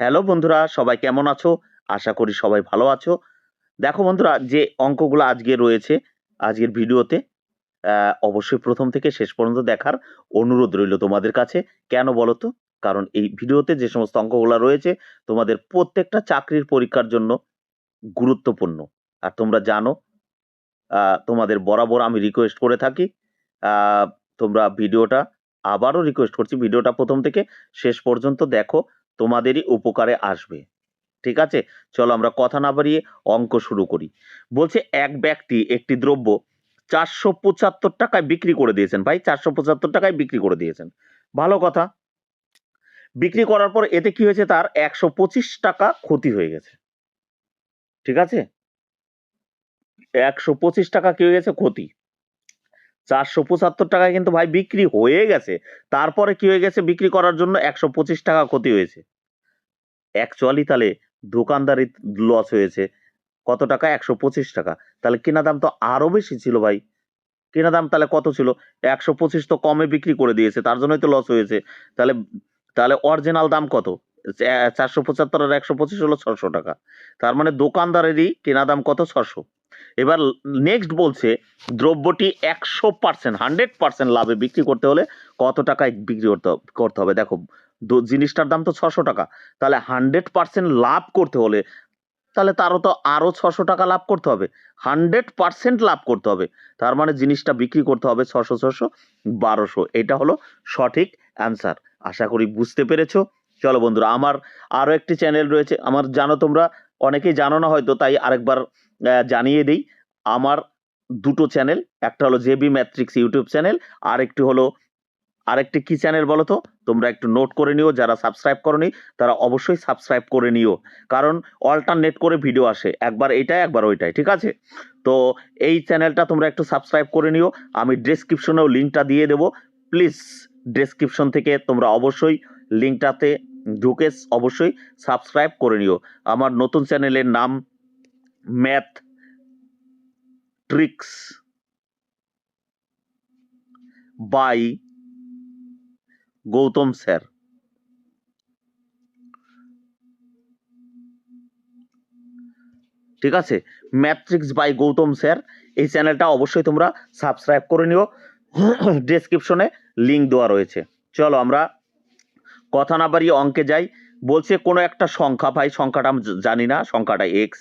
Hello বন্ধুরা, সবাই কেমন আছো? আশা করি সবাই ভালো আছো। দেখো বন্ধুরা, যে অঙ্কগুলো আজকে রয়েছে, আজকের ভিডিওতে অবশ্যই প্রথম থেকে শেষ পর্যন্ত দেখার অনুরোধ রইল তোমাদের কাছে। কেন বলো তো? কারণ এই ভিডিওতে যে সমস্ত অঙ্কগুলো রয়েছে, তোমাদের প্রত্যেকটা চাকরির পরীক্ষার জন্য গুরুত্বপূর্ণ। আর তোমরা জানো তোমাদের বরাবর আমি রিকোয়েস্ট করে থাকি তোমরা ভিডিওটা আবারও রিকোয়েস্ট করছি, ভিডিওটা প্রথম থেকে শেষ পর্যন্ত দেখো। তোমাদেরই উপকারে আসবে। ঠিক আছে? চলো আমরা কথা না বাড়িয়ে অঙ্ক শুরু করি। বলছে, এক ব্যক্তি একটি দ্রব্য চারশো পঁচাত্তর টাকায় বিক্রি করে দিয়েছেন। ভাই, চারশো পঁচাত্তর টাকায় বিক্রি করে দিয়েছেন। ভালো কথা। বিক্রি করার পর এতে কি হয়েছে? তার একশো পঁচিশ টাকা ক্ষতি হয়ে গেছে। ঠিক আছে? একশো পঁচিশ টাকা কি হয়ে গেছে? ক্ষতি। চারশো পঁচাত্তর টাকায় কিন্তু ভাই বিক্রি হয়ে গেছে। তারপরে কি হয়ে গেছে? বিক্রি করার জন্য একশো পঁচিশ টাকা ক্ষতি হয়েছে। অ্যাকচুয়ালি তাহলে দোকানদারি লস হয়েছে। কত টাকা? একশো পঁচিশ টাকা। তাহলে কেনা দাম তো আরও বেশি ছিল ভাই। কেনা দাম তাহলে কত ছিল? একশো পঁচিশ তো কমে বিক্রি করে দিয়েছে, তার জন্যই তো লস হয়েছে। তাহলে তাহলে অরিজিনাল দাম কত? চারশো পঁচাত্তর আর একশো পঁচিশ হলো ছশো টাকা। তার মানে দোকানদারেরই কেনা দাম কত? ছশো। এবার নেক্সট বলছে, দ্রব্যটি একশো পার্সেন্ট হান্ড্রেড পার্সেন্ট লাভে বিক্রি করতে হলে কত টাকায় বিক্রি করতে করতে হবে? দেখো জিনিসটার দাম তো ছশো টাকা। তাহলে হান্ড্রেড পার্সেন্ট লাভ করতে হলে, তাহলে তারও তো আরও ছশো টাকা লাভ করতে হবে। হান্ড্রেড পার্সেন্ট লাভ করতে হবে। তার মানে জিনিসটা বিক্রি করতে হবে ছশো ছশো, বারোশো। এটা হলো সঠিক অ্যান্সার আশা করি বুঝতে পেরেছ। চলো বন্ধুরা, আমার আরও একটি চ্যানেল রয়েছে। আমার জানো তোমরা অনেকেই জানো না হয়তো, তাই আরেকবার জানিয়ে দিই। আমার দুটো চ্যানেল একটা হলো জেবি ম্যাট্রিক্স ইউটিউব চ্যানেল আর একটি হলো, আরেকটি কি চ্যানেল বলো তো? তোমরা একটু নোট করে নিও, যারা সাবস্ক্রাইব করনি, তারা অবশ্যই সাবস্ক্রাইব করে নিও। কারণ অল্টারনেট করে ভিডিও আসে, একবার এইটাই একবার ওইটাই, ঠিক আছে? তো এই চ্যানেলটা তোমরা একটু সাবস্ক্রাইব করে নিও। আমি ডেসক্রিপশনেও লিঙ্কটা দিয়ে দেবো। প্লিজ ডেসক্রিপশন থেকে তোমরা অবশ্যই লিঙ্কটাতে ঢুকে অবশ্যই সাবস্ক্রাইব করে নিও। আমার নতুন চ্যানেলের নাম math tricks by Gautam sir. ঠিক আছে? Matrix by Gautam sir. এই চ্যানেলটা অবশ্যই তোমরা সাবস্ক্রাইব করে নিও। ডেসক্রিপশনে লিঙ্ক দেওয়া রয়েছে। চলো আমরা কথা না বাড়িয়ে অঙ্কে যাই, বলছে কোনো একটা সংখ্যা, ভাই সংখ্যাটা আমি জানি না, সংখ্যাটা এক্স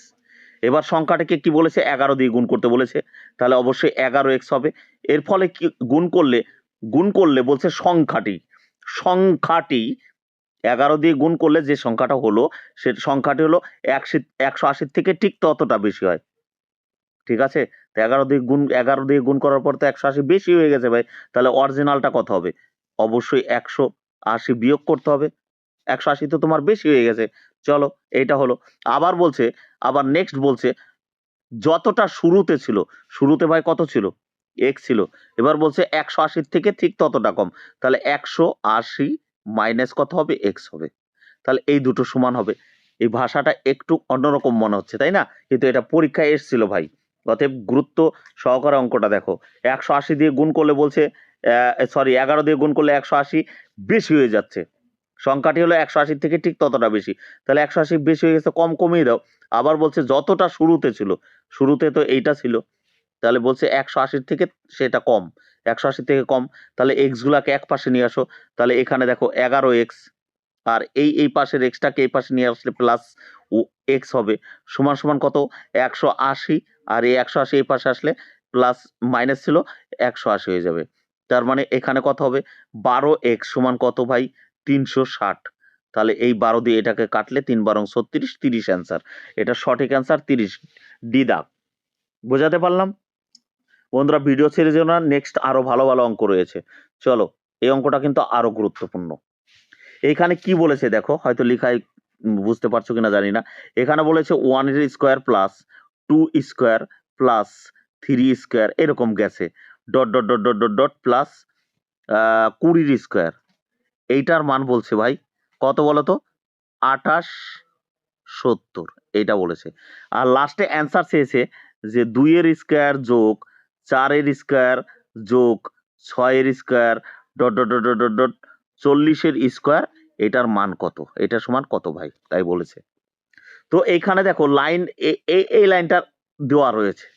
এবার সংখ্যাটাকে কি বলেছে? এগারো দিয়ে গুণ করতে বলেছে। তাহলে অবশ্যই এগারো এক্স হবে। এর ফলে কি গুণ করলে গুণ করলে বলছে সংখ্যাটি। সংখ্যাটি, এগারো দিয়ে গুণ করলে যে সংখ্যাটা হলো, সে সংখ্যাটি হলো একশো একশো আশির থেকে ঠিক ততটা বেশি হয়। ঠিক আছে? তো এগারো দিয়ে গুণ, এগারো দিয়ে গুণ করার পর তো একশো আশি বেশি হয়ে গেছে ভাই। তাহলে অরিজিনালটা কত হবে? অবশ্যই একশো আশি বিয়োগ করতে হবে। একশো আশি তো তোমার বেশি হয়ে গেছে। চলো, এইটা হলো। আবার বলছে, আবার নেক্সট বলছে, যতটা শুরুতে ছিল, শুরুতে ভাই কত ছিল? এক্স ছিল। এবার বলছে একশো আশির থেকে ঠিক ততটা কম। তাহলে একশো আশি মাইনাস কত হবে? এক্স হবে। তাহলে এই দুটো সমান হবে। এই ভাষাটা একটু অন্যরকম মনে হচ্ছে, তাই না? কিন্তু এটা পরীক্ষায় এসছিল ভাই। অতএব গুরুত্ব সহকারে অঙ্কটা দেখো। একশো আশি দিয়ে গুণ করলে বলছে সরি এগারো দিয়ে গুণ করলে একশো আশি, বেশি হয়ে যাচ্ছে। সংখ্যাটি হলো একশো আশির থেকে ঠিক ততটা বেশি। তাহলে একশো আশি বেশি হয়ে গেছে, কম কমিয়ে দাও। আবার বলছে যতটা শুরুতে ছিল, শুরুতে তো এইটা ছিল। তাহলে বলছে একশো আশির থেকে সেটা কম, একশো আশি থেকে কম। তাহলে এক্স গুলাকে এক পাশে নিয়ে আসো। তাহলে এখানে দেখো এগারো এক্স আর এই এই পাশের এক্সটাকে এই পাশে নিয়ে আসলে প্লাস ও এক্স হবে। সমান সমান কত? একশো আশি, আর এই একশো আশি এই পাশে আসলে প্লাস মাইনাস ছিল, একশো আশি হয়ে যাবে। তার মানে এখানে কত হবে? বারো এক্স সমান কত ভাই? তিনশো ষাট। তাহলে এই বারো দিয়ে এটাকে কাটলে তিন বারং ছত্রিশ, তিরিশ অ্যান্সার এটা সঠিক অ্যান্সার তিরিশ। ডি দাগ বোঝাতে পারলাম? বন্ধুরা ভিডিও ছেড়ে যেও না নেক্সট আরও ভালো ভালো অঙ্ক রয়েছে। চলো, এই অঙ্কটা কিন্তু আরও গুরুত্বপূর্ণ। এইখানে কি বলেছে দেখো, হয়তো লিখায় বুঝতে পারছ কিনা জানি না। এখানে বলেছে ওয়ানের square plus two square plus three square এরকম গেছে। Dot dot dot dot dot dot plus কুড়ির স্কোয়ার এইটার মান বলছে ভাই কত বলো তো আঠাশ সত্তর এইটা বলেছে আর লাস্টে অ্যান্সার চেয়েছে যে দুইয়ের স্কোয়ার যোগ চারের স্কোয়ার যোগ ছয়ের square dot dot dot dot dot চল্লিশের স্কোয়ার এটার মান কত এটা সমান কত ভাই তাই বলেছে তো এইখানে দেখো লাইন এই লাইনটা দেওয়া রয়েছে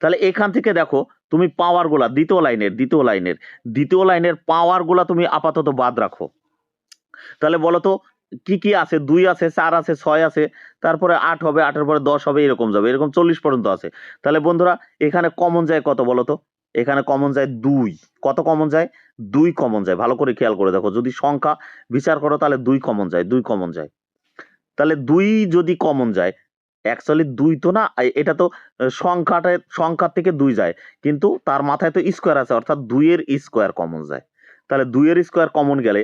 তাহলে এখান থেকে দেখো, তুমি পাওয়ারগুলা দ্বিতীয় লাইনের দ্বিতীয় লাইনের দ্বিতীয় লাইনের পাওয়ারগুলা তুমি আপাতত বাদ রাখো। তাহলে বলো তো কি কি আছে? দুই আছে, চার আছে, ছয় আছে, তারপরে আট হবে, আটের পরে দশ হবে, এরকম যাবে, এরকম চল্লিশ পর্যন্ত আছে। তাহলে বন্ধুরা, এখানে কমন যায় কত বলো তো এখানে কমন যায় দুই। কত কমন যায়? দুই কমন যায়। ভালো করে খেয়াল করে দেখো, যদি সংখ্যা বিচার করো, তাহলে দুই কমন যায়, দুই কমন যায়। তাহলে দুই যদি কমন যায় অ্যাকচুয়ালি দুই তো না এটা তো সংখ্যাটা সংখ্যার থেকে দুই যায়। কিন্তু তার মাথায় তো স্কোয়ার আছে, অর্থাৎ দুইয়ের স্কোয়ার কমন যায়। তাহলে দুইয়ের স্কোয়ার কমন গেলে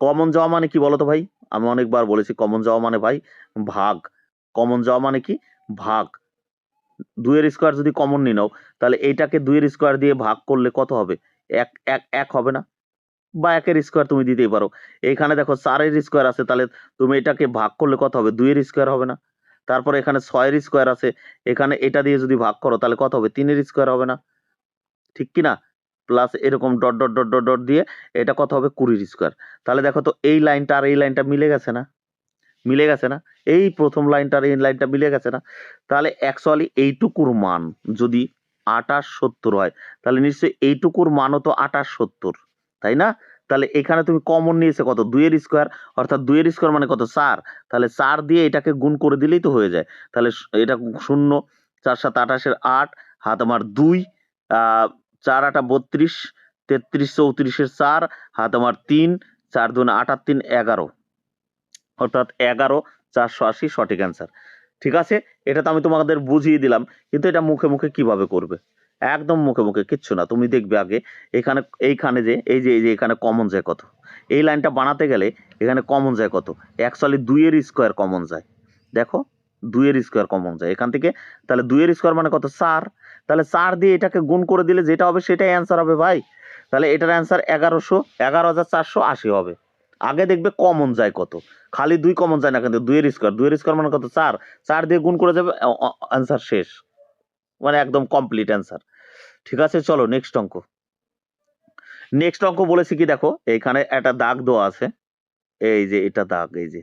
কমন যাওয়া মানে কি বলতো ভাই? আমি অনেকবার বলেছি কমন যাওয়া মানে ভাই, ভাগ। কমন যাওয়া মানে কি? ভাগ। দুইয়ের স্কোয়ার যদি কমন নিয়ে নাও, তাহলে এইটাকে দুইয়ের স্কোয়ার দিয়ে ভাগ করলে কত হবে? এক এক এক হবে না? বা একের স্কোয়ার তুমি দিতেই পারো। এখানে দেখো চারের স্কোয়ার আছে, তাহলে তুমি এটাকে ভাগ করলে কত হবে? দুইয়ের স্কোয়ার হবে না। তারপরে এখানে ছয়ের স্কোয়ার আছে। এখানে এটা দিয়ে যদি ভাগ করো, তাহলে কত হবে? তিনের স্কোয়ার হবে না। ঠিক কি না? প্লাস এরকম dot dot dot dot dot দিয়ে এটা কত হবে? কুড়ির স্কোয়ার। তাহলে দেখো তো এই লাইনটা আর এই লাইনটা মিলে গেছে না? মিলে গেছে না? এই প্রথম লাইনটা আর এই লাইনটা মিলে গেছে না? তাহলে অ্যাকচুয়ালি এইটুকুর মান যদি আটাশ সত্তর হয়, তাহলে নিশ্চয়ই এইটুকুর মানও তো আটাশ সত্তর, তাই না? তাহলে এখানে তুমি কমন নিয়েছে কত? দুইয়ের স্কোয়ার অর্থাৎ দুইয়ের স্কোয়ার মানে কত? চার। তাহলে চার দিয়ে এটাকে গুণ করে দিলেই তো হয়ে যায়। তাহলে এটা শূন্য, চার সাত আঠাশের আট, হাত আমার দুই চার আটা বত্রিশ, তেত্রিশ চৌত্রিশের চার, হাত আমার তিন, চার দুনে আটার তিন এগারো। অর্থাৎ এগারো, চারশো আশি, সঠিক অ্যান্সার ঠিক আছে? এটা তো আমি তোমাদের বুঝিয়ে দিলাম, কিন্তু এটা মুখে মুখে কীভাবে করবে? একদম মুখে মুখে, কিচ্ছু না। তুমি দেখবে আগে এখানে, এইখানে যে, এই যে এই যে, এখানে কমন যায় কত? এই লাইনটা বানাতে গেলে এখানে কমন যায় কত? অ্যাকচুয়ালি দুইয়ের স্কোয়ার কমন যায়। দেখো, দুইয়ের স্কোয়ার কমন যায়। এখান থেকে, তাহলে দুইয়ের স্কোয়ার মানে কত? চার। তাহলে চার দিয়ে এটাকে গুণ করে দিলে যেটা হবে সেটাই অ্যান্সার হবে ভাই। তাহলে এটার অ্যান্সার এগারোশো, এগারো হাজার চারশো আশি হবে। আগে দেখবে কমন যায় কত? খালি দুই কমন যায় না কিন্তু দুইয়ের স্কোয়ার দুইয়ের স্কোয়ার মানে কত? চার। চার দিয়ে গুণ করে যাবে অ্যান্সার শেষ। মানে একদম কমপ্লিট অ্যান্সার ঠিক আছে, চলো নেক্সট অঙ্ক। নেক্সট অঙ্ক বলেছি কি দেখো, এখানে একটা দাগ দেওয়া আছে। এই যে, এটা দাগ, এই যে।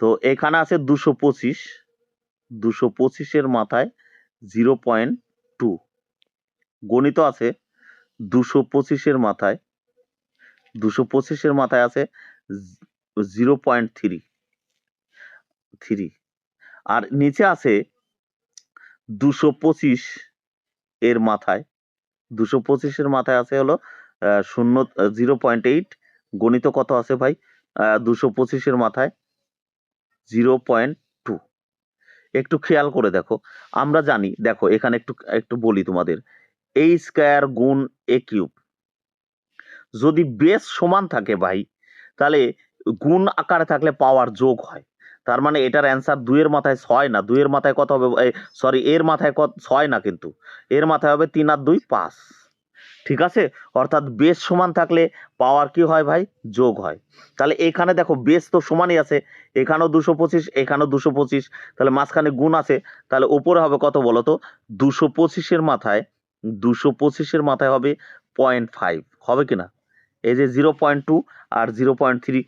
তো এখানে আছে দুশো পঁচিশ। দুশো পঁচিশের মাথায় জিরো পয়েন্ট টু গণিত আছে দুশো পঁচিশের মাথায়। দুশো পঁচিশের মাথায় আছে জিরো পয়েন্ট থ্রি থ্রি আর নিচে আছে দুশো পঁচিশ এর মাথায়। দুশো পঁচিশের মাথায় আছে হলো শূন্য জিরো পয়েন্ট এইট গণিত কত আছে ভাই? দুশো পঁচিশের মাথায় জিরো পয়েন্ট টু একটু খেয়াল করে দেখো। আমরা জানি, দেখো, এখানে একটু একটু বলি তোমাদের। এই স্কোয়ার গুণ এ কিউব যদি বেস সমান থাকে ভাই, তাহলে গুণ আকারে থাকলে পাওয়ার যোগ হয়। তার মানে এটার অ্যান্সার দুইয়ের মাথায় ছয় না, দুইয়ের মাথায় কত হবে? সরি এর মাথায় কত, ছয় না কিন্তু। এর মাথায় হবে তিন আর দুই, পাঁচ। ঠিক আছে? অর্থাৎ বেস সমান থাকলে পাওয়ার কি হয় ভাই? যোগ হয়। তাহলে এখানে দেখো বেস তো সমানই আছে। এখানেও দুশো পঁচিশ, এখানেও দুশো পঁচিশ। তাহলে মাঝখানে গুণ আছে। তাহলে ওপরে হবে কত বলো তো? দুশো পঁচিশের মাথায়, দুশো পঁচিশের মাথায় হবে পয়েন্ট ফাইভ। হবে কিনা এই যে জিরো পয়েন্ট টু আর জিরো পয়েন্ট থ্রি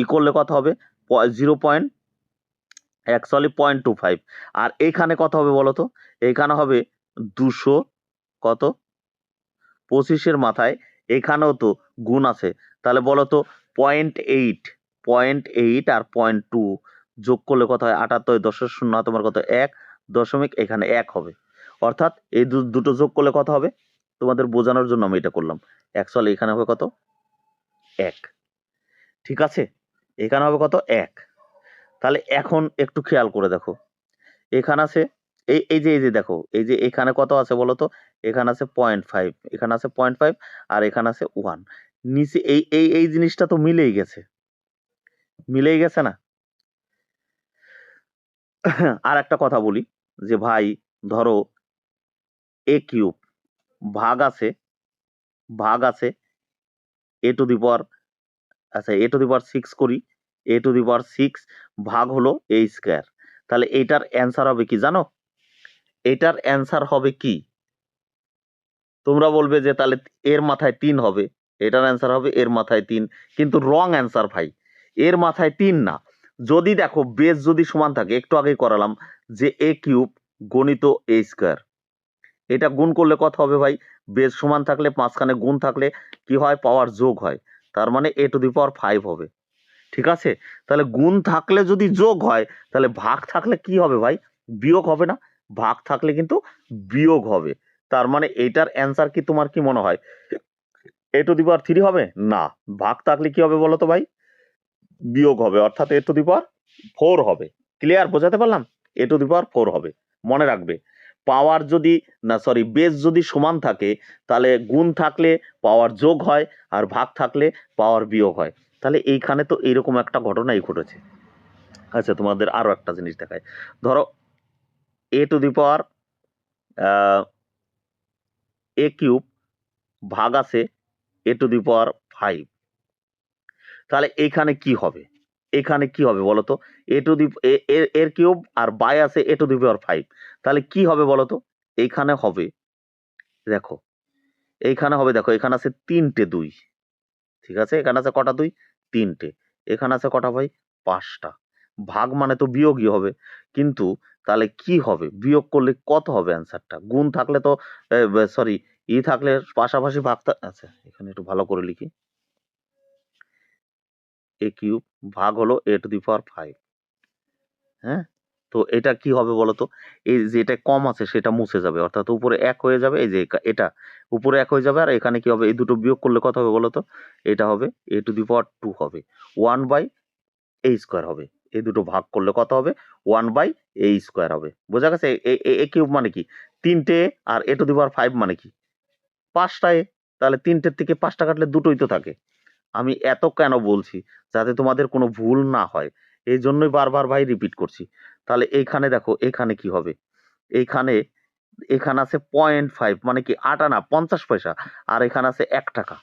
ই করলে কত হবে? Zero point actually point two five আর এইখানে কত হবে বলো তো এইখানে হবে দুশো কত? পঁচিশের মাথায় এখানেও তো গুণ আছে। তাহলে বলো তো পয়েন্ট এইট পয়েন্ট এইট আর পয়েন্ট টু যোগ করলে কত হয়? আটাত্তর দশের শূন্য তোমার কত? এক দশমিক এখানে এক হবে। অর্থাৎ এই দুটো যোগ করলে কত হবে? তোমাদের বোঝানোর জন্য আমি এটা করলাম। অ্যাকচুয়ালি এখানে হবে কত? এক। ঠিক আছে? এখানে হবে কত? এক। তাহলে এখন একটু খেয়াল করে দেখো। এখানে আছে, এই এই যে এই যে দেখো, এই যে এখানে কত আছে বলো তো? এখানে আছে পয়েন্ট ফাইভ এখানে আছে পয়েন্ট ফাইভ আর এখানে আছে ওয়ান নিচে এই এই এই জিনিসটা তো মিলেই গেছে। মিলেই গেছে না? আর একটা কথা বলি, যে ভাই, ধরো এ কিউব ভাগ আছে ভাগ আছে এ টু দি পাওয়ার আচ্ছা এ টু দি পাওয়ার সিক্স করি। এ টু দি পাওয়ার সিক্স ভাগ হলো এ স্কোয়ার তাহলে এইটার অ্যান্সার হবে কি জানো? এটার অ্যান্সার হবে কি? তোমরা বলবে যে তাহলে এর মাথায় তিন হবে। এটার অ্যান্সার হবে এর মাথায় তিন। কিন্তু রং অ্যান্সার ভাই, এর মাথায় তিন না। যদি দেখো বেস যদি সমান থাকে, একটু আগেই করালাম যে এ কিউব গণিত এ স্কোয়ার এটা গুণ করলে কত হবে ভাই? বেস সমান থাকলে, মাঝখানে গুণ থাকলে কি হয়? পাওয়ার যোগ হয়। তার মানে এ টু দি পাওয়ার ফাইভ হবে। ঠিক আছে? তাহলে গুণ থাকলে যদি যোগ হয়, তাহলে ভাগ থাকলে কি হবে ভাই? বিয়োগ হবে না। ভাগ থাকলে কিন্তু বিয়োগ হবে। তার মানে এইটার অ্যান্সার কি তোমার কি মনে হয়? এ টু দি পাওয়ার থ্রি হবে? না। ভাগ থাকলে কি হবে বলো তো ভাই? বিয়োগ হবে। অর্থাৎ a to the power four হবে। ক্লিয়ার বোঝাতে পারলাম? এ টু দি পাওয়ার ফোর হবে। মনে রাখবে। পাওয়ার যদি, না সরি বেস যদি সমান থাকে, তাহলে গুণ থাকলে পাওয়ার যোগ হয় আর ভাগ থাকলে পাওয়ার বিয়োগ হয়। তাহলে এইখানে তো এইরকম একটা ঘটনাই ঘটেছে। আচ্ছা তোমাদের আরও একটা জিনিস দেখায় ধরো এ to the power A cube ভাগ আছে এ টু দি পাওয়ার ফাইভ তাহলে এইখানে কি হবে? এখানে কি হবে বলো তো এ টু দি এর কিউব আর বাই আছে এ টু দি পাওয়ার ফাইভ তাহলে কি হবে বলো তো এইখানে হবে, দেখো এইখানে হবে দেখো, এখানে আছে তিনটে দুই, ঠিক আছে? এখানে আছে কটা দুই? তিনটে। এখানে আছে কটা ভাই? পাঁচটা। ভাগ মানে তো বিয়োগই হবে। কিন্তু তাহলে কি হবে? বিয়োগ করলে কত হবে অ্যান্সারটা গুণ থাকলে তো সরি ই থাকলে পাশাপাশি ভাগ আচ্ছা এখানে একটু ভালো করে লিখি। এ কিউব ভাগ হলো এ টু দি পাওয়ার ফাইভ হ্যাঁ? তো এটা কি হবে বলো তো এই যেটা কম আছে সেটা মুছে যাবে, অর্থাৎ উপরে এক হয়ে যাবে, এই যে এটা উপরে এক হয়ে যাবে, আর এখানে কি হবে? এই দুটো বিয়োগ করলে কত হবে বলো তো এটা হবে a to the power two হবে। ওয়ান বাই এ স্কোয়ার হবে। এই দুটো ভাগ করলে কত হবে? ওয়ান বাই এ স্কোয়ার হবে। বোঝা গেছে? এ- কিউব মানে কি? তিনটে আর এ টু দি পাওয়ার ফাইভ মানে কি? পাঁচটা এ। তাহলে তিনটের থেকে পাঁচটা কাটলে দুটোই তো থাকে। আমি এত কেন বলছি? যাতে তোমাদের কোনো ভুল না হয়। এই জন্যই বারবার ভাই রিপিট করছি। তাহলে এইখানে দেখো এখানে কি হবে? এইখানে, এখানে আছে পয়েন্ট ফাইভ মানে কি আট আনা পঞ্চাশ পয়সা, আর এখানে আছে এক টাকা।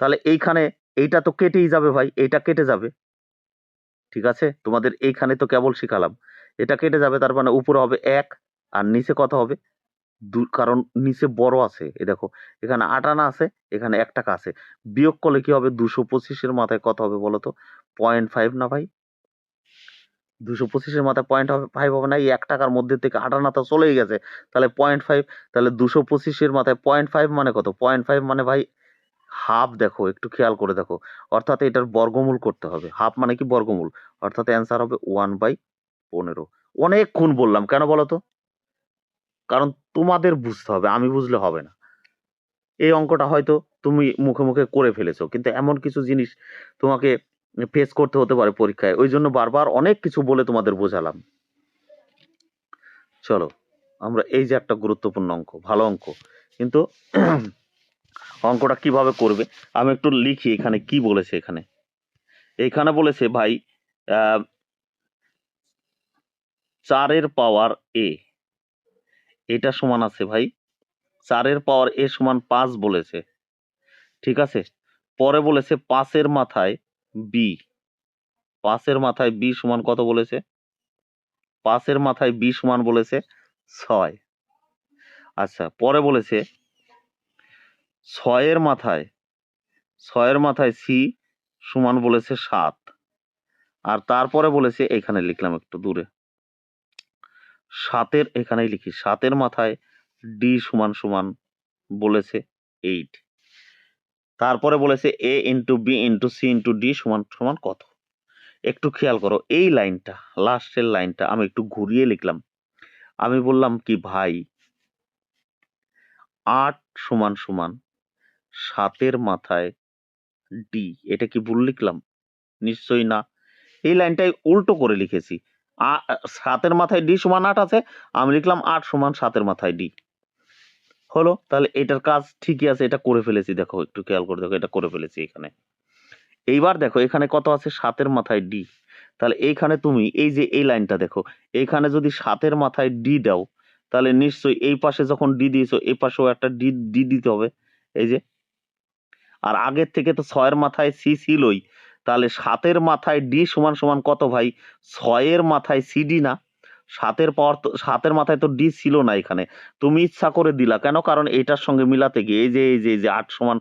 তাহলে এইখানে, এইটা তো কেটেই যাবে ভাই এইটা কেটে যাবে। ঠিক আছে? তোমাদের এইখানে তো কেবল শিখালাম। এটা কেটে যাবে, তার মানে উপরে হবে এক, আর নিচে কত হবে? দু কারণ নিচে বড় আছে এ দেখো। এখানে আট আনা আছে, এখানে এক টাকা আছে। বিয়োগ করলে কি হবে? দুশো পঁচিশের মাথায় কত হবে বলো তো? পয়েন্ট ফাইভ না ভাই? দুশো পঁচিশের মাথায় পয়েন্ট ফাইভ হবে না, এই এক টাকার মধ্যে থেকে আট আনা তো চলেই গেছে। তাহলে পয়েন্ট ফাইভ তাহলে দুশো পঁচিশের মাথায় পয়েন্ট ফাইভ মানে কত? পয়েন্ট ফাইভ মানে ভাই হাফ দেখো, একটু খেয়াল করে দেখো। অর্থাৎ এটার বর্গমূল করতে হবে। হাফ মানে কি বর্গমূল? অর্থাৎ অ্যান্সার হবে ওয়ান বাই পনেরো। অনেকক্ষণ বললাম, কেন বলো তো? কারণ তোমাদের বুঝতে হবে, আমি বুঝলে হবে না। এই অঙ্কটা হয়তো তুমি মুখে মুখে করে ফেলেছো, কিন্তু এমন কিছু জিনিস তোমাকে ফেস করতে হতে পারে পরীক্ষায়, ওই জন্য বারবার অনেক কিছু বলে তোমাদের বোঝালাম। চলো, আমরা এই যে একটা গুরুত্বপূর্ণ অঙ্ক, ভালো অঙ্ক, কিন্তু অঙ্কটা কীভাবে করবে, আমি একটু লিখি এখানে কি বলেছে এখানে। এখানে বলেছে ভাই চারের পাওয়ার এ এটা সমান আছে ভাই। চারের পাওয়ার এ সমান পাঁচ বলেছে। ঠিক আছে? পরে বলেছে পাঁচের মাথায় বি। পাঁচের মাথায় বি সমান কত বলেছে? পাঁচের মাথায় বি সমান বলেছে ছয়। আচ্ছা পরে বলেছে ছয়ের মাথায় ছয়ের মাথায় সি সমান বলেছে সাত। আর তারপরে বলেছে, এখানে লিখলাম একটু দূরে। সাতের এখানেই লিখি, সাতের মাথায় ডি সমান সমান বলেছে এইট তারপরে বলেছে a into b into c into d সমান সমান কত? একটু খেয়াল করো, এই লাইনটা, লাস্টের লাইনটা আমি একটু ঘুরিয়ে লিখলাম। আমি বললাম কি, ভাই, আট সমান সমান সাতের মাথায় ডি এটা কি ভুল লিখলাম? নিশ্চয়ই না। এই লাইনটাই উল্টো করে লিখেছি। সাতের মাথায় ডি সমান আট আছে, আমি লিখলাম আট সমান সাতের মাথায় ডি। হলো? তাহলে এটার কাজ ঠিকই আছে, এটা করে ফেলেছি, দেখো, একটু খেয়াল করে দেখো, এটা করে ফেলেছি এখানে। এইবার দেখো, এখানে কত আছে? সাতের মাথায় ডি। তাহলে এইখানে তুমি, এই যে এই লাইনটা দেখো এইখানে যদি সাতের মাথায় ডি দাও, তাহলে নিশ্চয়ই এই পাশে যখন ডি দিয়েছ, এই পাশেও একটা ডি ডি দিতে হবে। এই যে। আর আগের থেকে তো ছয়ের মাথায় সি ছিলই তাহলে সাতের মাথায় ডি সমান সমান কত ভাই? ছয়ের মাথায় সিডি না। সাতের পাওয়ার তো, সাতের মাথায় তো ডি ছিল না এখানে। তুমি ইচ্ছা করে দিলা কেন? কারণ এটার সঙ্গে মিলাতে গিয়ে, এই যে এই যে যে আট সমান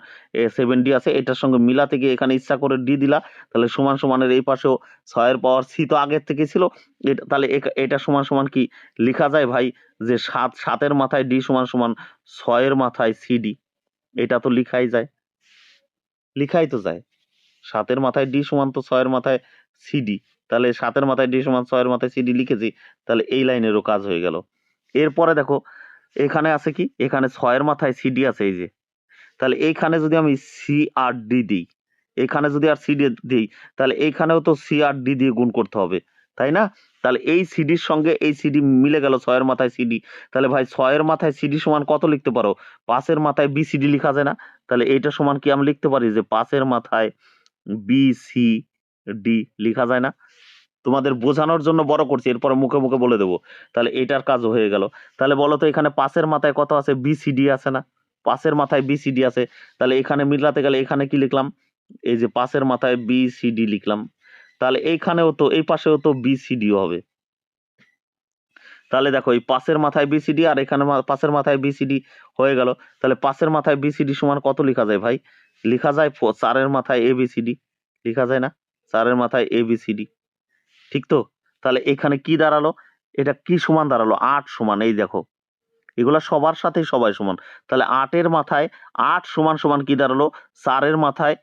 সেভেন ডি আছে, এটার সঙ্গে মিলাতে গিয়ে এখানে ইচ্ছা করে ডি দিলা। তাহলে সমান সমানের এই পাশেও ছয়ের পাওয়ার সি তো আগের থেকে ছিল। এটা, তাহলে এটা সমান সমান কি লেখা যায় ভাই? যে সাত, সাতের মাথায় ডি সমান সমান ছয়ের মাথায় সি ডি। এটা তো লিখাই যায়। লিখাই তো যায়। সাতের মাথায় ডি সমান তো ছয়ের মাথায় সিডি। তাহলে সাতের মাথায় ডি সমান ছয়ের মাথায় সিডি লিখেছি, তাহলে এই লাইনেরও কাজ হয়ে গেল। এরপরে দেখো, এখানে আছে কি? এখানে ছয়ের মাথায় সিডি আছে এই যে। তাহলে এইখানে যদি আমি সি আর ডি দিই, এখানে যদি আর সিডি দিই, তাহলে এইখানেও তো সি আর ডি দিয়ে গুণ করতে হবে, তাই না? তাহলে এই সিডির সঙ্গে এই সিডি মিলে গেল ছয়ের মাথায় সিডি। তাহলে ভাই, ছয়ের মাথায় সিডি সমান কত লিখতে পারো? পাঁচের মাথায় বি সিডি লেখা যায় না। তাহলে এইটা সমান কি আমি লিখতে পারি? যে পাঁচের মাথায় বি সি ডি লেখা যায় না। তোমাদের বোঝানোর জন্য বড় করছি, এরপরে মুখে মুখে বলে দেবো। তাহলে এটার কাজ হয়ে গেল। তাহলে বলো তো, এখানে পাশের মাথায় কত আছে? বি সি ডি আছে না? পাশের মাথায় বি সি ডি আছে। তাহলে এখানে মিলাতে গেলে এখানে কি লিখলাম? এই যে পাশের মাথায় বি সি ডি লিখলাম। তাহলে এইখানেও তো, এই পাশেও তো বি সি ডি হবে। তাহলে দেখো, এই পাশের মাথায় বিসিডি আর এখানে পাশের মাথায় বিসিডি হয়ে গেল। তাহলে পাশের মাথায় বিসিডি সমান কত লেখা যায় ভাই? লেখা যায় চারের মাথায় এ বি বিসিডি লেখা যায় না? চারের মাথায় এ বি বিসিডি ঠিক তো? তাহলে এখানে কি দাঁড়াল? এটা কি সমান দাঁড়াল? আট সমান, এই দেখো। এগুলা সবার সাথেই সবাই সমান। তাহলে আটের মাথায় আট সমান সমান কি দাঁড়াল? চারের মাথায়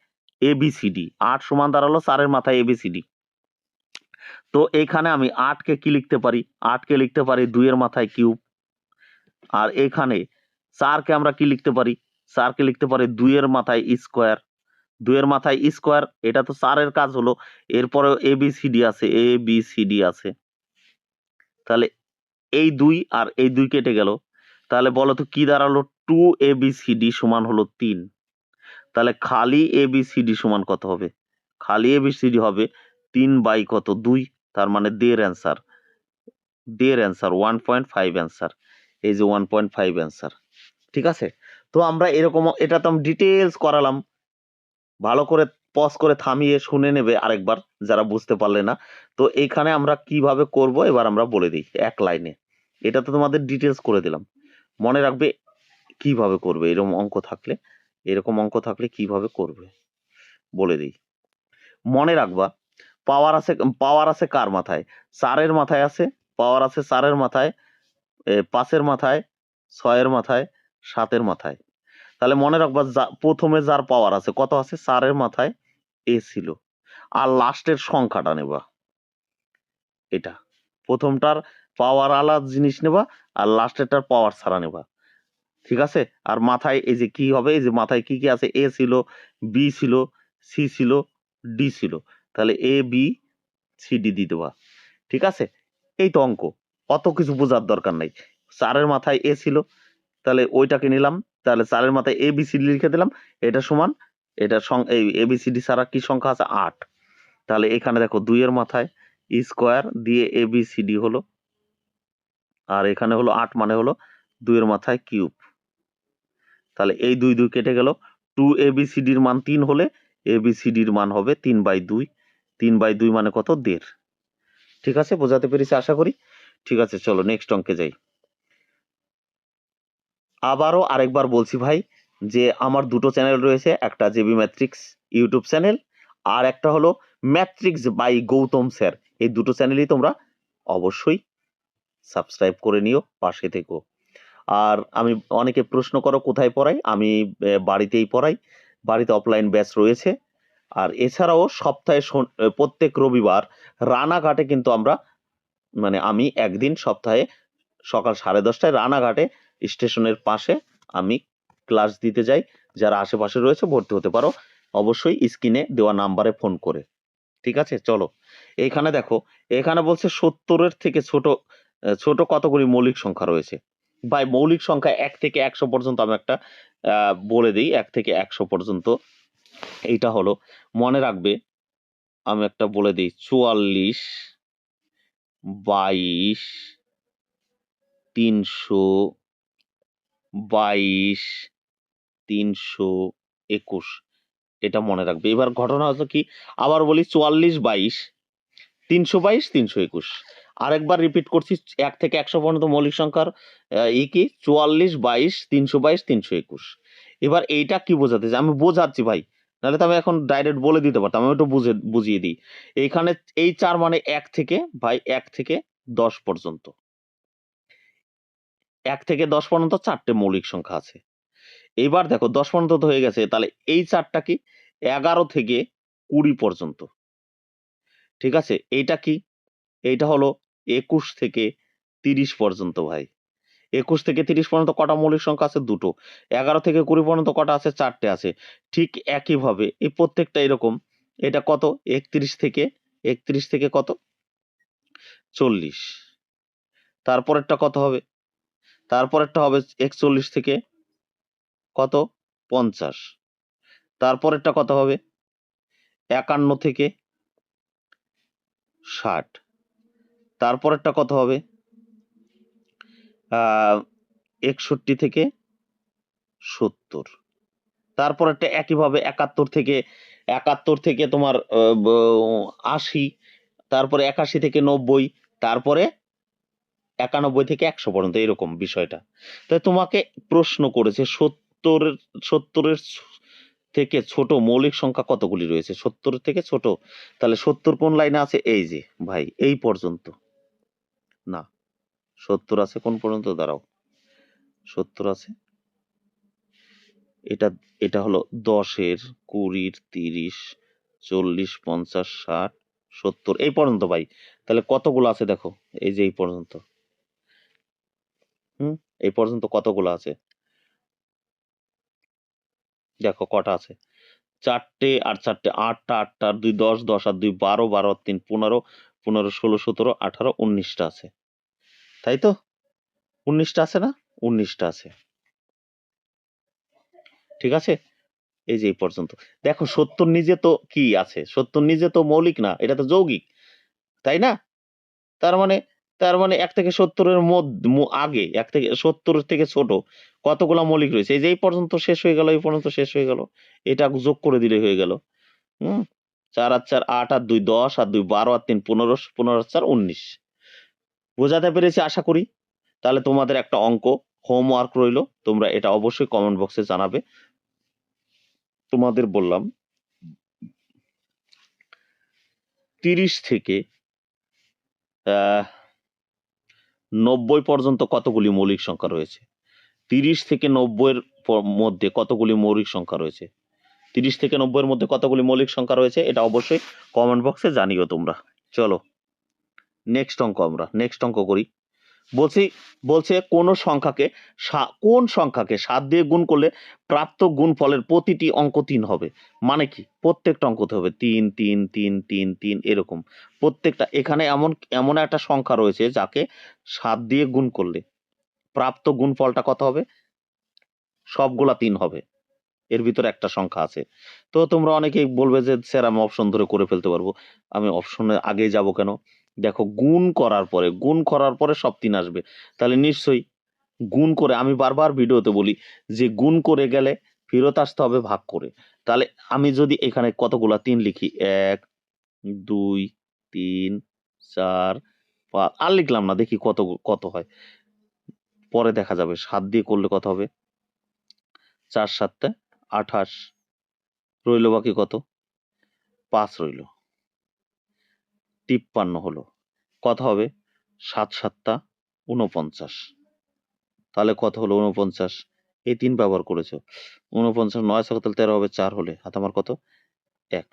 এ বি বিসিডি আট সমান দাঁড়াল, চারের মাথায় এ বি বিসিডি তো এখানে আমি আটকে কি লিখতে পারি? আটকে লিখতে পারি দুইয়ের মাথায় কিউব। আর এখানে চারকে আমরা কি লিখতে পারি? চারকে লিখতে পারে দুইয়ের মাথায় স্কোয়ার। দুইয়ের মাথায় স্কোয়ার, এটা তো চারের কাজ হলো। এরপরে এ বি সি ডি আছে এ বি সি ডি আছে। তাহলে এই দুই আর এই দুই কেটে গেল। তাহলে বলো তো কি দাঁড়াল? Two a b c d সমান হলো তিন। তাহলে খালি এ বি সি ডি সমান কত হবে? খালি এ বি সি ডি হবে তিন বাই কত? দুই। তার মানে দের অ্যান্সার। দের answer one point five answer. এই যে ওয়ান পয়েন্ট ফাইভ অ্যান্সার। ঠিক আছে? তো আমরা এরকম এটা তো ডিটেলস করালাম। ভালো করে পজ করে থামিয়ে শুনে নেবে আরেকবার, যারা বুঝতে পারলে না। তো এইখানে আমরা কীভাবে করব এবার আমরা বলে দিই এক লাইনে। এটা তো তোমাদের ডিটেলস করে দিলাম। মনে রাখবে কীভাবে করবে, এরকম অঙ্ক থাকলে, এরকম অঙ্ক থাকলে কীভাবে করবে, বলে দিই। মনে রাখবা পাওয়ার আছে পাওয়ার আছে কার মাথায়? চারের মাথায় আছে পাওয়ার আছে চারের মাথায় পাঁচের মাথায়, ছয়ের মাথায়, সাতের মাথায়। তাহলে মনে রাখবা প্রথমে যার পাওয়ার আছে, কত আছে? চারের মাথায় এ ছিল। আর লাস্টের সংখ্যাটা নেবা। এটা। প্রথমটার পাওয়ার আলাদা জিনিস নেবা, আর লাস্টেরটার পাওয়ার ছাড়া নেবা। ঠিক আছে? আর মাথায় এই যে কি হবে? এই যে মাথায় কি কি আছে? এ ছিল বি ছিল সি ছিল ডি ছিল। তাহলে এ বি সি ডি দিয়ে দেবা। ঠিক আছে? এই তো অঙ্ক। অত কিছু বোঝার দরকার নাই। চারের মাথায় এ ছিল তাহলে ওইটাকে নিলাম। তাহলে চারের মাথায় এ বি সি লিখে দিলাম। এটা সমান, এটা সং- এই এ বি সি ছাড়া কি সংখ্যা আছে? আট। তাহলে এখানে দেখো দুইয়ের মাথায় স্কোয়ার দিয়ে এ বি সি ডি হলো। আর এখানে হলো আট মানে হলো দুইয়ের মাথায় কিউব তাহলে এই দুই দুই কেটে গেল। টু এ বি সি ডির মান তিন হলে এ বি সি ডির মান হবে তিন বাই দুই। তিন বাই দুই মানে কত? দেড়। ঠিক আছে? বোঝাতে পেরেছি? আশা করি। ঠিক আছে, চলো নেক্সট অঙ্কে যাই। আবারও আরেকবার বলছি ভাই যে আমার দুটো চ্যানেল রয়েছে, একটা জেবি ম্যাট্রিক্স ইউটিউব চ্যানেল আর একটা হলো ম্যাট্রিক্স বাই গৌতম স্যার এই দুটো চ্যানেলই তোমরা অবশ্যই সাবস্ক্রাইব করে নিও, পাশে থেকো। আর আমি অনেকে প্রশ্ন করো, কোথায় পড়াই? আমি বাড়িতেই পড়াই। বাড়িতে অফলাইন ব্যাচ রয়েছে। আর এছাড়াও সপ্তাহে প্রত্যেক রবিবার রানাঘাটে কিন্তু আমরা মানে আমি একদিন সপ্তাহে সকাল সাড়ে দশটায় রানাঘাটে স্টেশনের পাশে আমি ক্লাস দিতে যাই। যারা আশেপাশে রয়েছে, ভর্তি হতে পারো। অবশ্যই স্ক্রিনে দেওয়া নাম্বারে ফোন করে। ঠিক আছে? চলো। এইখানে দেখো, এখানে বলছে সত্তরের থেকে ছোট ছোট কতগুলি মৌলিক সংখ্যা রয়েছে? ভাই, মৌলিক সংখ্যা এক থেকে একশো পর্যন্ত আমি একটা বলে দিই, এক থেকে একশো পর্যন্ত। এইটা হলো, মনে রাখবে, আমি একটা বলে দিই, চুয়াল্লিশ বাইশ তিনশো বাইশ, তিনশো একুশ। এটা মনে রাখবে। এবার ঘটনা হচ্ছে কি? আবার বলি চুয়াল্লিশ বাইশ, তিনশো বাইশ, তিনশো একুশ। আরেকবার রিপিট করছি, এক থেকে একশো পর্যন্ত মৌলিক সংখ্যার ই কি? চুয়াল্লিশ বাইশ, তিনশো বাইশ, তিনশো একুশ। এবার এইটা কি বোঝাতে আমি বোঝাচ্ছি ভাই। নাহলে তো আমি এখন ডাইরেক্ট বলে দিতে পারতাম। আমি একটু বুঝে, বুঝিয়ে দিই। এইখানে এই চার মানে এক থেকে, ভাই, এক থেকে দশ পর্যন্ত। এক থেকে দশ পর্যন্ত চারটে মৌলিক সংখ্যা আছে। এইবার দেখো দশ পর্যন্ত হয়ে গেছে, তাহলে এই চারটা কি? এগারো থেকে কুড়ি পর্যন্ত। ঠিক আছে? এইটা কি? এইটা হলো একুশ থেকে তিরিশ পর্যন্ত ভাই। একুশ থেকে তিরিশ পর্যন্ত কটা মৌলিক সংখ্যা আছে? দুটো। এগারো থেকে কুড়ি পর্যন্ত কটা আছে? চারটে আছে। ঠিক একইভাবে এই প্রত্যেকটা এরকম, এটা কত? একত্রিশ থেকে একত্রিশ থেকে কত? চল্লিশ। তারপরেরটা কত হবে? তারপরেরটা হবে একচল্লিশ থেকে কত? পঞ্চাশ। তারপরেরটা কত হবে? একান্ন থেকে ষাট। তারপরেরটা কত হবে? একষট্টি থেকে সত্তর। তারপরেরটা একইভাবে একাত্তর থেকে একাত্তর থেকে তোমার আশি, তারপরে একাশি থেকে নব্বই, তারপরে একানব্বই থেকে একশো পর্যন্ত এরকম বিষয়টা। তাই তোমাকে প্রশ্ন করেছে সত্তরের সত্তরের থেকে ছোট মৌলিক সংখ্যা কতগুলি রয়েছে? সত্তর থেকে ছোট, তাহলে সত্তর কোন লাইনে আছে? এই যে, ভাই, এই পর্যন্ত। না, সত্তর আছে কোন পর্যন্ত? দাঁড়াও, সত্তর আছে। এটা এটা হলো দশের, কুড়ির, তিরিশ, চল্লিশ, পঞ্চাশ, ষাট, সত্তর, এই পর্যন্ত ভাই। তাহলে কতগুলো আছে দেখো? এই যে, এই পর্যন্ত। এই পর্যন্ত কতগুলো আছে? দেখো কটা আছে। চারটে আর চারটে, আটটা আটটা আর দুই দশ দশ আর দুই বারো বারো আর তিন পনেরো পনেরো, ষোলো, সতেরো, আঠারো, উনিশটা আছে। তাই তো? উনিশটা আছে না? উনিশটা আছে। ঠিক আছে? এই যে এই পর্যন্ত। দেখো সত্তর নিজে তো কি আছে? সত্তর নিজে তো মৌলিক না, এটা তো যৌগিক। তাই না? তার মানে তার মানে এক থেকে সত্তরের মধ্যে আগে এক থেকে সত্তর থেকে ছোট কতগুলা মৌলিক রয়েছে? এই যে এই পর্যন্ত শেষ হয়ে গেল এই পর্যন্ত শেষ হয়ে গেল এটা যোগ করে দিলে হয়ে গেল হুম? চার আর চার আট আর দুই দশ আর দুই বারো আর তিন পনেরো পনেরো আর চার উনিশ। বোঝাতে পেরেছি আশা করি? তাহলে তোমাদের একটা অঙ্ক হোমওয়ার্ক রইল তোমরা এটা অবশ্যই কমেন্ট বক্সে জানাবে। তোমাদের বললাম তিরিশ থেকে আহ, নব্বই পর্যন্ত কতগুলি মৌলিক সংখ্যা রয়েছে? তিরিশ থেকে নব্বইয়ের মধ্যে কতগুলি মৌলিক সংখ্যা রয়েছে? তিরিশ থেকে নব্বইয়ের মধ্যে কতগুলি মৌলিক সংখ্যা রয়েছে? এটা অবশ্যই কমেন্ট বক্সে জানিও তোমরা। চলো নেক্সট অঙ্ক আমরা নেক্সট অঙ্ক করি। বলছি, বলছে কোন সংখ্যাকে কোন সংখ্যাকে সাত দিয়ে গুণ করলে প্রাপ্ত গুণফলের প্রতিটি অঙ্ক তিন হবে? মানে কি? প্রত্যেকটা অঙ্কতে হবে। তিন তিন তিন তিন তিন, এরকম। প্রত্যেকটা, এখানে এমন এমন একটা সংখ্যা রয়েছে যাকে সাত দিয়ে গুণ করলে প্রাপ্ত গুণফলটা কত হবে? সবগুলা তিন হবে। এর ভিতরে একটা সংখ্যা আছে। তো তোমরা অনেকেই বলবে যে, স্যার, আমি অপশন ধরে করে ফেলতে পারব। আমি অপশনে আগে যাব কেন? দেখো গুণ করার পরে, গুণ করার পরে সব তিন আসবে। তাহলে নিশ্চয়ই গুণ করে, আমি বারবার ভিডিওতে বলি যে গুণ করে গেলে ফেরত আসতে হবে ভাগ করে। তাহলে আমি যদি এখানে কতগুলা তিন লিখি? এক, দুই, তিন, চার, পাঁচ, আর লিখলাম না, দেখি কত কত হয়। পরে দেখা যাবে, সাত দিয়ে করলে কত হবে? চার সাতটা, আঠাশ, রইল বাকি কত? পাঁচ রইল। তিপ্পান্ন হলো। কত হবে? সাত সাতটা উনপঞ্চাশ তাহলে কত হলো উনপঞ্চাশ এই তিন ব্যবহার করেছ। উনপঞ্চাশ নয় সাত তেরো হবে চার হলে। হাত আমার কত? এক।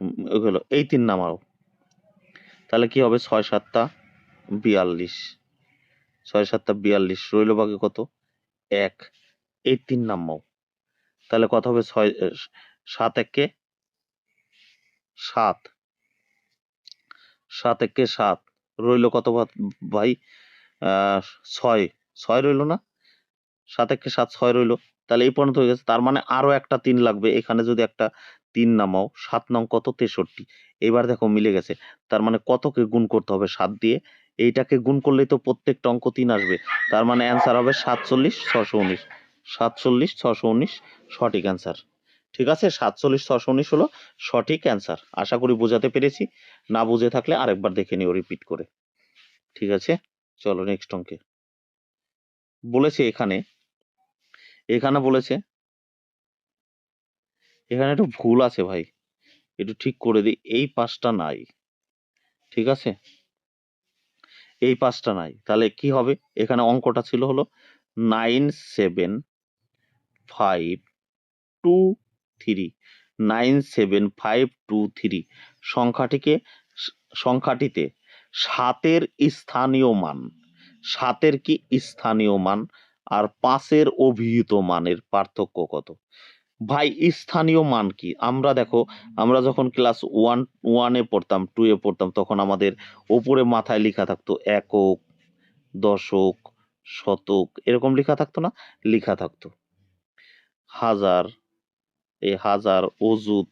হলো, এই তিন নামাও। তাহলে কি হবে? ছয় সাতটা বিয়াল্লিশ। ছয় সাতটা বিয়াল্লিশ। রইল বাকি কত? এক। এই তিন নামাও। তাহলে কত হবে? ছয় সাত একে সাত। সাত একে সাত। রইল কত ভাই? ছয়। ছয় রইল না? সাত একে সাত, ছয় রইল। তাহলে এই পর্যন্ত হয়ে গেছে। তার মানে আরও একটা তিন লাগবে। এখানে যদি একটা তিন নামাও, সাত নং কত? তেষট্টি। এবার দেখো মিলে গেছে। তার মানে কতকে গুণ করতে হবে সাত দিয়ে? এইটাকে গুণ করলেই তো প্রত্যেকটা অঙ্ক তিন আসবে। তার মানে অ্যান্সার হবে সাতচল্লিশ ছশো উনিশ। সাতচল্লিশ ছশো উনিশ, সঠিক অ্যান্সার ঠিক আছে? সাতচল্লিশ ছশো উনিশ হলো সঠিক অ্যান্সার আশা করি বোঝাতে পেরেছি। না বুঝে থাকলে আরেকবার দেখে নিও রিপিট করে। ঠিক আছে? চলো নেক্সট অঙ্কে। বলেছে এখানে এখানে বলেছে, এখানে একটু ভুল আছে ভাই। একটু ঠিক করে দিই, এই পাঁচটা নাই। ঠিক আছে? এই পাঁচটা নাই। তাহলে কি হবে? এখানে অঙ্কটা ছিল হলো nine seven five two three nine seven five two three সংখ্যাটিকে সংখ্যাটিতে সাতের স্থানীয় মান, সাতের কি স্থানীয় মান, আর পাঁচের অভিহিত মানের পার্থক্য কত? ভাই, স্থানীয় মান কি? আমরা দেখো, আমরা যখন ক্লাস ওয়ান ওয়ানে পড়তাম টু এ পড়তাম, তখন আমাদের ওপরে মাথায় লেখা থাকতো একক, দশক, শতক, এরকম লেখা থাকতো না? লেখা থাকতো। হাজার এই হাজার অজুত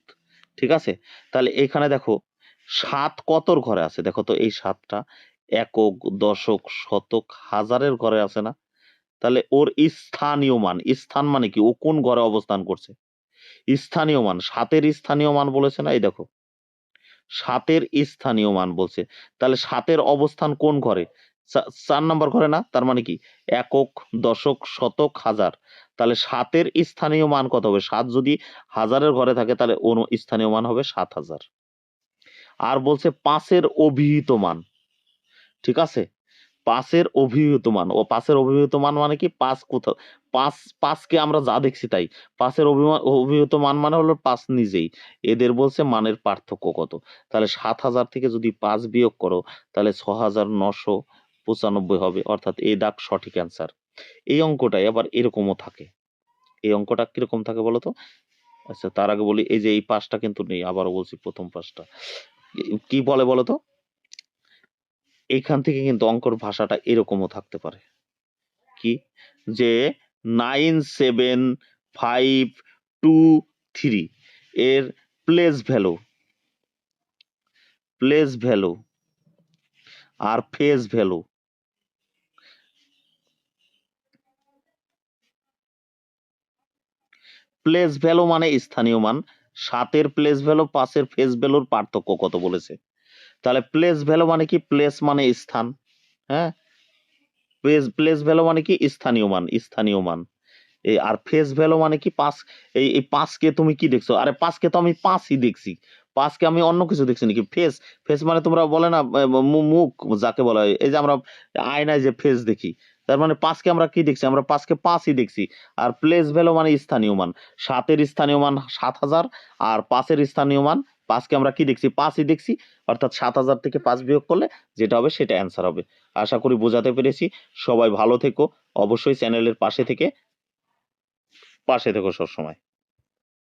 ঠিক আছে? তাহলে এখানে দেখো সাত কতর ঘরে আছে? দেখো তো এই সাতটা একক, দশক, শতক হাজারের ঘরে আছে না? তাহলে ওর স্থানীয় মান, স্থান মানে কি? ও কোন ঘরে অবস্থান করছে? স্থানীয় মান, সাতের স্থানীয় মান বলেছে না? এই দেখো, সাতের স্থানীয় মান বলছে। তাহলে সাতের অবস্থান কোন ঘরে? চার নম্বর ঘরে না, তার মানে কি? একক, দশক, শতক, হাজার। তাহলে সাতের স্থানীয় মান কত হবে? সাত যদি হাজারের ঘরে থাকে, তাহলে ওর স্থানীয় মান হবে সাত হাজার। আর বলছে পাঁচের অভিহিত মান। ঠিক আছে? পাঁচের অভিহিত মান। ও পাঁচের অভিহিত মান মানে কি? পাঁচ কোথাও, পাঁচ, পাঁচকে আমরা যা দেখছি তাই। পাঁচের অভিমান অভিহিত মান মানে হলো পাঁচ নিজেই। এদের বলছে মানের পার্থক্য কত? তাহলে সাত হাজার থেকে যদি পাঁচ বিয়োগ করো, তাহলে ছ হাজার নশো পঁচানব্বই হবে, অর্থাৎ এই দাগ সঠিক অ্যান্সার এই অঙ্কটাই আবার এরকমও থাকে। এই অঙ্কটা কীরকম থাকে বলো তো? আচ্ছা তার আগে বলি, এই যে এই পাঁচটা কিন্তু নেই, আবারও বলছি প্রথম পাঁচটা কি বলে বলো তো? এইখান থেকে কিন্তু অঙ্কর ভাষাটা এরকমও থাকতে পারে। কি? যে nine seven five two three এর প্লেস ভ্যালু প্লেস ভ্যালু আর ফেস ভ্যালু প্লেস ভ্যালু মানে স্থানীয় মান, সাতের প্লেস ভ্যালু পাঁচের ফেস ভ্যালুর পার্থক্য কত বলেছে? তাহলে প্লেস ভ্যালু মানে কি? প্লেস মানে স্থান হ্যাঁ? প্লেস প্লেস ভ্যালু মানে কি? স্থানীয় মান স্থানীয় মান। এই আর ফেস ভ্যালু মানে কি? পাঁচ, এই এই পাঁচকে তুমি কি দেখছ? আরে পাঁচকে তো আমি পাঁচই দেখছি। পাঁচকে আমি অন্য কিছু দেখছি নাকি? ফেস ফেস মানে তোমরা বলে না মুখ যাকে বলা হয়। এই যে আমরা আয়নায় যে ফেস দেখি তার মানে পাঁচকে আমরা কি দেখছি? আমরা পাঁচকে পাঁচই দেখছি। আর প্লেস ভ্যালু মানে স্থানীয় মান। সাতের স্থানীয় মান সাত হাজার, আর পাঁচের স্থানীয় মান পাঁচকে আমরা কি দেখছি? পাঁচই দেখছি। অর্থাৎ সাত হাজার থেকে পাঁচ বিয়োগ করলে যেটা হবে সেটা অ্যান্সার হবে। আশা করি বোঝাতে পেরেছি। সবাই ভালো থেকো। অবশ্যই চ্যানেলের পাশে থেকে, পাশে থেকো সবসময়।